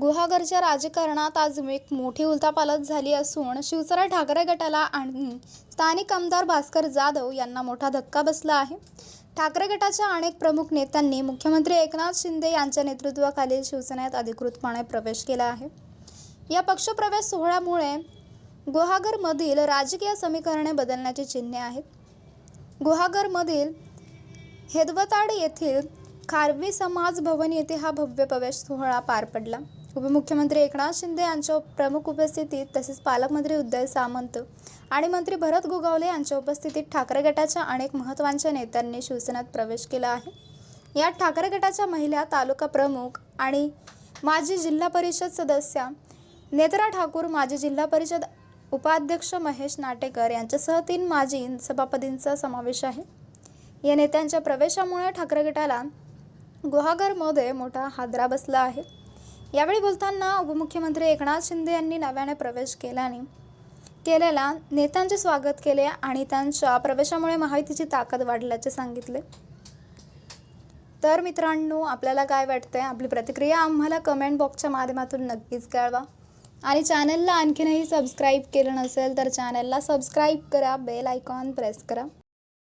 गुहागरच्या राजकारणात आज एक मोठी उलथापालथ झाली असून शिवसेना ठाकरे गटाला आणि स्थानिक आमदार भास्कर जाधव यांना मोठा धक्का बसला आहे. ठाकरे गटाच्या अनेक प्रमुख नेत्यांनी मुख्यमंत्री एकनाथ शिंदे यांच्या नेतृत्वाखालील शिवसेनेत अधिकृतपणे प्रवेश केला आहे. या पक्षप्रवेश सोहळ्यामुळे गुहागरमधील राजकीय समीकरणे बदलण्याची चिन्हे आहेत. गुहागरमधील हेदवताड येथील खारवी समाज भवन येथे हा भव्य प्रवेश सोहळा पार पडला. उपमुख्यमंत्री एकनाथ शिंदे यांच्या प्रमुख उपस्थितीत तसेच पालकमंत्री उदय सामंत आणि मंत्री भरत गोगावले यांच्या उपस्थितीत ठाकरे गटाच्या अनेक महत्त्वाच्या नेत्यांनी शिवसेनेत प्रवेश केला आहे. यात ठाकरे गटाच्या महिला तालुका प्रमुख आणि माजी जिल्हा परिषद सदस्या नेत्रा ठाकूर माजी जिल्हा परिषद उपाध्यक्ष महेश नाटेकर यांच्यासह तीन माजी सभापतींचा समावेश आहे. या नेत्यांच्या प्रवेशामुळे ठाकरे गटाला गुहागरमध्ये मोठा हादरा बसला आहे. यावेळी बोलताना उपमुख्यमंत्री एकनाथ शिंदे यांनी नव्याने प्रवेश केल्याने केलेल्या नेत्यांचे स्वागत केले आणि त्यांच्या प्रवेशामुळे माहितीची ताकद वाढल्याचे सांगितले. तर मित्रांनो आपल्याला काय वाटतंय? आपली प्रतिक्रिया आम्हाला कमेंट बॉक्सच्या माध्यमातून नक्कीच कळवा. आणि चॅनलला आणखीनही सबस्क्राईब केलं नसेल तर चॅनलला सबस्क्राईब करा बेल आयकॉन प्रेस करा.